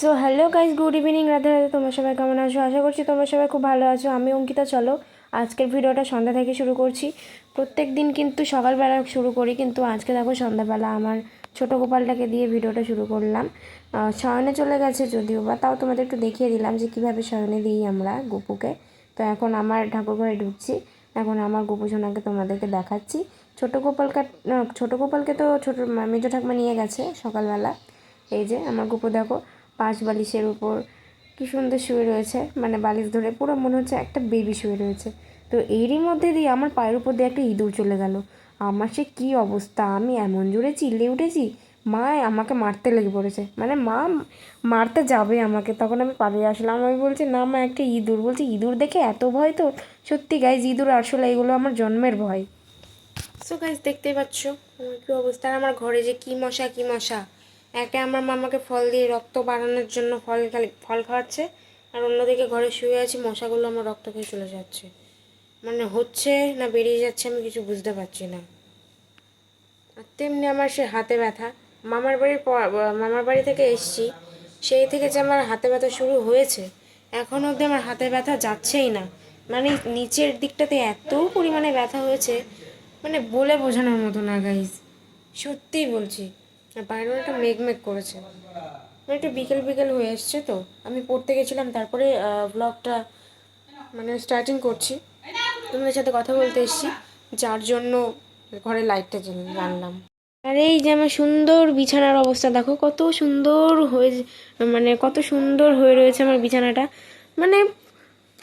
So hello guys good evening Radhe Radhe তোমরা সবাই কেমন আছো? আশা করছি তোমরা সবাই খুব ভালো আছো। আমি অঙ্কিতা, চলো আজকের ভিডিওটা সন্ধ্যা থেকে শুরু করছি। প্রত্যেক দিন কিন্তু সকালবেলা শুরু করি, কিন্তু আজকে দেখো সন্ধ্যাবেলা আমার ছোটো গোপালটাকে দিয়ে ভিডিওটা শুরু করলাম। শয়নে চলে গেছে যদিও বা, তাও তোমাদের একটু দেখিয়ে দিলাম যে কীভাবে শয়নে দিই আমরা গোপুকে। তো এখন আমার ঠাকুর ঘরে ঢুকছি, এখন আমার গোপু সোনাকে তোমাদেরকে দেখাচ্ছি। ছোটো গোপালকে ছোটো গোপালকে তো ছোটো মেজো ঠাকুমা নিয়ে গেছে সকালবেলা। এই যে আমার গোপু দেখো পাঁচ বালিশের উপর। কি সুন্দর শুয়ে রয়েছে। মানে বালিশ ধরে পুরো মনে হচ্ছে একটা বেবি শুয়ে রয়েছে। তো এরই মধ্যে দিয়ে আমার পায়ের উপর দিয়ে একটা ইঁদুর চলে গেল। আমার সে কী অবস্থা? আমি এমন জোরে চিল্লে উঠেছি, মা আমাকে মারতে লেগে পড়েছে। মানে মা মারতে যাবে আমাকে। তখন আমি পালিয়ে আসলাম। আমি বলছি, না মা, একটা ইঁদুর। বলছি, ইঁদুর দেখে এত ভয় তো সত্যি গাইজ ইঁদুর আসলে এগুলো আমার জন্মের ভয়। সো গাইজ দেখতেই পাচ্ছ আমার কী অবস্থা? আমার ঘরে যে কী মশা কী মশা? একটা আমার মামাকে ফল দিয়ে রক্ত বাড়ানোর জন্য ফল খালি, ফল খাওয়াচ্ছে, আর অন্যদিকে ঘরে শুয়ে আছি, মশাগুলো আমার রক্ত খেয়ে চলে যাচ্ছে। মানে হচ্ছে না বেরিয়ে যাচ্ছে আমি কিছু বুঝতে পারছি না। আর তেমনি আমার সে হাতে ব্যথা। মামার বাড়ির মামার বাড়ি থেকে এসছি, সেই থেকে যে আমার হাতে ব্যথা শুরু হয়েছে, এখন অবধি আমার হাতে ব্যথা যাচ্ছেই না। মানে নিচের দিকটাতে এত পরিমাণে ব্যথা হয়েছে মানে বলে বোঝানোর মতো না গাইজ সত্যিই বলছি। বাইরে একটা মেঘ মেঘ করেছে। মানে একটু বিকেল বিকেল হয়ে এসছে তো। আমি পড়তে গেছিলাম, তারপরে ব্লগটা মানে স্টার্টিং করছি। তোমাদের সাথে কথা বলতে এসেছি, যার জন্য ঘরে লাইটটা জানলাম আর এই যে আমার সুন্দর বিছানার অবস্থা, দেখো কত সুন্দর হয়ে মানে কত সুন্দর হয়ে রয়েছে আমার বিছানাটা। মানে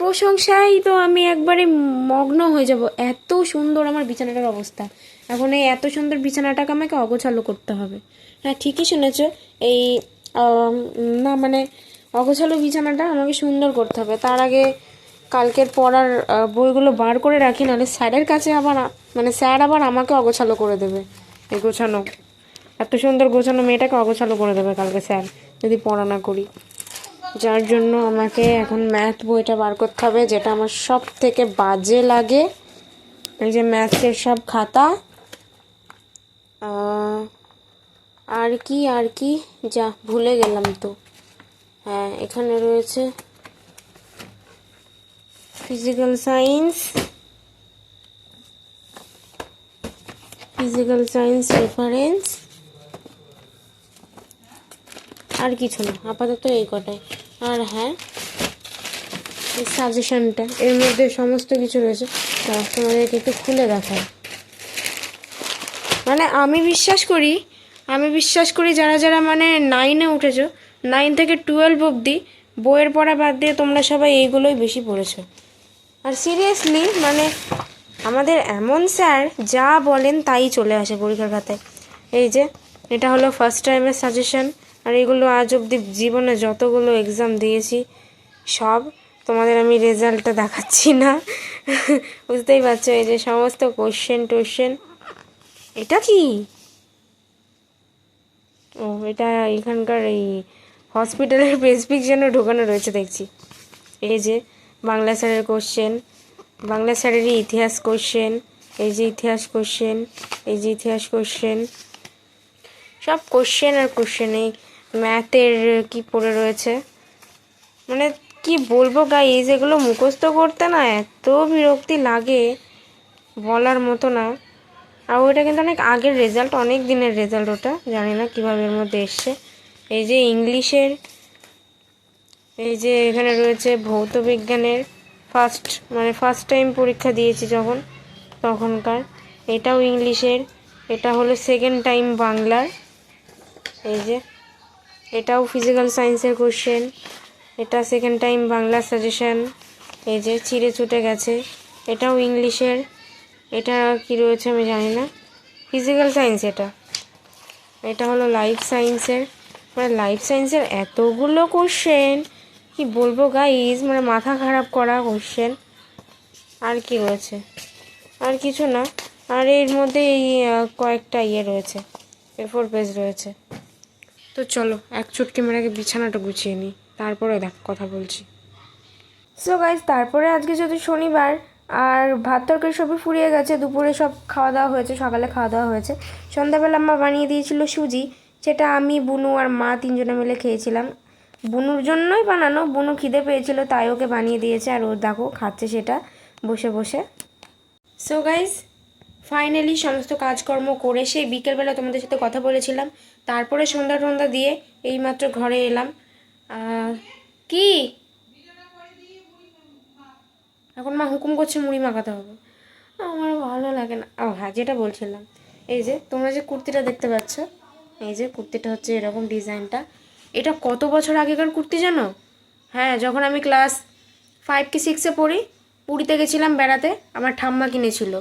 প্রশংসায় তো আমি একবারে মগ্ন হয়ে যাব, এত সুন্দর আমার বিছানাটার অবস্থা। এখন এই এত সুন্দর বিছানাটাকে আমাকে অগোছালো করতে হবে। হ্যাঁ ঠিকই শুনেছ। এই না মানে অগোছালো বিছানাটা আমাকে সুন্দর করতে হবে। তার আগে কালকের পড়ার বইগুলো বার করে রাখি, নাহলে স্যারের কাছে আবার মানে স্যার আবার আমাকে অগোছালো করে দেবে এই গোছানো। এত সুন্দর গোছানো মেয়েটাকে অগোছালো করে দেবে কালকে স্যার, যদি পড়া না করি। যার জন্য আমাকে এখন ম্যাথ বইটা বার করতে হবে, যেটা আমার সব থেকে বাজে লাগে। এই যে ম্যাথের সব খাতা আর কি আর কি? যা, ভুলে গেলাম তো। হ্যাঁ এখানে রয়েছে physical science physical science reference আর কিছু না, আপাতত এই কটাই। আর হ্যাঁ এই সাজেশনটা এর মধ্যে সমস্ত কিছু রয়েছে তোমাদেরকে একটু খুলে দেখায় মানে আমি বিশ্বাস করি, আমি বিশ্বাস করি যারা যারা মানে নাইনে উঠেছো নাইন থেকে টুয়েলভ অবধি বইয়ের পড়া বাদ দিয়ে তোমরা সবাই এইগুলোই বেশি পড়েছো। আর সিরিয়াসলি মানে আমাদের এমন স্যার যা বলেন তাই চলে আসে পরীক্ষার খাতায়। এই যে, এটা হলো ফার্স্ট টাইমের সাজেশন আর এগুলো আজ অবধি জীবনে যতগুলো এক্সাম দিয়েছি, সব তোমাদের আমি রেজাল্টটা দেখাচ্ছি না। বুঝতেই পারছ, এই যে সমস্ত কোশ্চেন টোশ্চেন এটা কি? ও, এটা এখানকার এই হসপিটালের প্রেসক্রিপশনে ঢোকানো রয়েছে, দেখছি। এই যে বাংলা স্যারের কোশ্চেন বাংলা স্যারেরই ইতিহাস কোশ্চেন এই যে ইতিহাস কোশ্চেন এই যে ইতিহাস কোশ্চেন সব কোশ্চেন আর কোশ্চেন এই ম্যাথের কি পড়ে রয়েছে? মানে কি বলব গাইজ এগুলো মুখস্থ করতে না এত বিরক্তি লাগে, বলার মতো না। আর ওইটা কিন্তু অনেক আগের রেজাল্ট অনেক দিনের রেজাল্ট ওটা। জানি না কীভাবে এর মধ্যে এসছে। এই যে ইংলিশের, এই যে এখানে রয়েছে ভৌত বিজ্ঞানের ফার্স্ট মানে ফার্স্ট টাইম পরীক্ষা দিয়েছি যখন, তখনকার। এটাও ইংলিশের, এটা হলো সেকেন্ড টাইম বাংলার। এই যে, এটাও ফিজিক্যাল সায়েন্সের কোশ্চেন এটা সেকেন্ড টাইম বাংলা সাজেশান এই যে চিড়ে ছুটে গেছে। এটাও ইংলিশের। এটা কি রয়েছে আমি জানি না। ফিজিক্যাল সায়েন্স এটা। এটা হলো লাইফ সায়েন্সের মানে লাইফ সায়েন্সের এতগুলো কোশ্চেন কি বলব গাইজ মানে মাথা খারাপ করা কোশ্চেন আর কি রয়েছে? আর কিছু না। আর এর মধ্যে এই কয়েকটা ইয়ে রয়েছে। এ ফোর পেজ রয়েছে। তো চলো, এক চুটকি মেরাকে বিছানাটা গুছিয়ে নিই। তারপরে দেখ, কথা বলছি। সো গাইজ তারপরে আজকে যদি শনিবার আর ভাত তরকারি সবই ফুরিয়ে গেছে, দুপুরে সব খাওয়া দাওয়া হয়েছে, সকালে খাওয়া দাওয়া হয়েছে। সন্ধ্যাবেলা মা বানিয়ে দিয়েছিল সুজি, যেটা আমি, বুনু আর মা তিনজনে মিলে খেয়েছিলাম। বুনুর জন্যই বানানো, বুনু খিদে পেয়েছিল, তাই ওকে বানিয়ে দিয়েছে, আর ও দেখো খাচ্ছে সেটা বসে বসে। সো গাইজ ফাইনালি সমস্ত কাজকর্ম করে সেই বিকেলবেলা তোমাদের সাথে কথা বলেছিলাম। তারপরে সন্ধ্যা টন্ধা দিয়ে এইমাত্র ঘরে এলাম। কি? এখন মা হুকুম করছে মুড়ি মাখাতে হবে। আমার ভালো লাগে না। ও হ্যাঁ যেটা বলছিলাম, এই যে তোমরা যে কুর্তিটা দেখতে পাচ্ছ, এই যে কুর্তিটা হচ্ছে এরকম ডিজাইনটা। এটা কত বছর আগেকার কুর্তি জানো? হ্যাঁ যখন আমি ক্লাস ফাইভ কি সিক্সে পড়ি, পুরীতে গেছিলাম বেড়াতে, আমার ঠাম্মা কিনেছিল।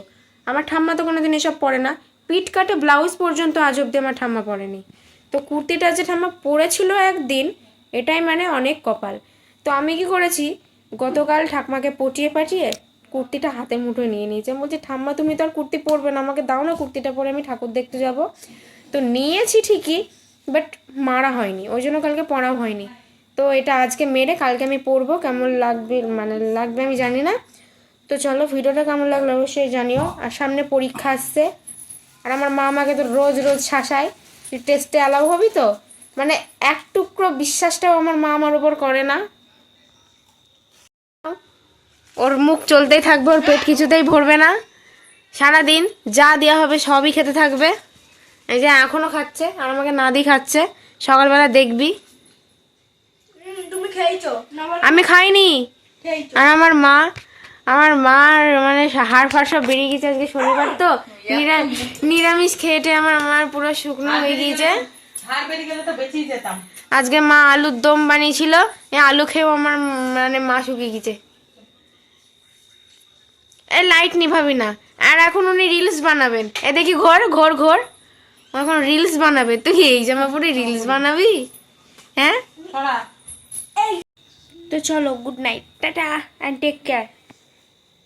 আমার ঠাম্মা তো কোনো দিন এসব পরে না। পিট কাটে ব্লাউজ পর্যন্ত আজ অব্দি আমার ঠাম্মা পরেনি। তো কুর্তিটা যে ঠাম্মা পরেছিল একদিন, এটাই মানে অনেক কপাল। তো আমি কি করেছি গতকাল ঠাকমাকে পটিয়ে পাঠিয়ে কুর্তিটা হাতে মুঠোয় নিয়ে নিয়েছে। বলছি, ঠাম্মা, তুমি তো আর কুর্তি পরবে না, আমাকে দাও না কুর্তিটা পরে আমি ঠাকুর দেখতে যাব। তো নিয়েছি ঠিকই, বাট মারা হয়নি, ওই জন্য কালকে পরাও হয়নি। তো এটা আজকে মেরে কালকে আমি পরবো, কেমন লাগবে মানে লাগবে আমি জানি না। তো চলো, ভিডিওটা কেমন লাগল অবশ্যই জানিও। আর সামনে পরীক্ষা আসছে, আর আমার মা আমাকে তো রোজ রোজ শাসায়, তুই টেস্টে অ্যালাউ হবি তো? মানে এক টুকরো বিশ্বাসটাও আমার মা আমার উপর করে না। ওর মুখ চলতেই থাকবে ওর পেট কিছুতেই ভরবে না। সারাদিন যা দেওয়া হবে সবই খেতে থাকবে। এই যে এখনও খাচ্ছে আর আমাকে না দিয়ে খাচ্ছে। সকালবেলা দেখবি। আমি খাইনি। আর আমার মা আমার মার মানে হাড় ফাড় সব বেরিয়ে গেছে আজকে শনিবার তো। নিরা- নিরামিষ খেয়েটে আমার মার পুরো শুকনো হয়ে গিয়েছে। আজকে মা আলুর দম বানিয়েছিল এই আলু খেয়েও আমার মানে মা শুকিয়ে গেছে। লাইট নিভাবি না। আর এখন উনি রিলস বানাবেন। এ দেখি ঘর ঘর ঘর। এখন রিলস বানাবে। তুই এই জামা পরে রিলস বানাবি? হ্যাঁ? তো চলো good night tata and take care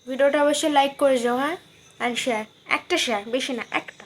ভিডিওটা অবশ্যই লাইক করে যাও হ্যাঁ? অ্যান্ড শেয়ার একটা শেয়ার বেশি না একটা।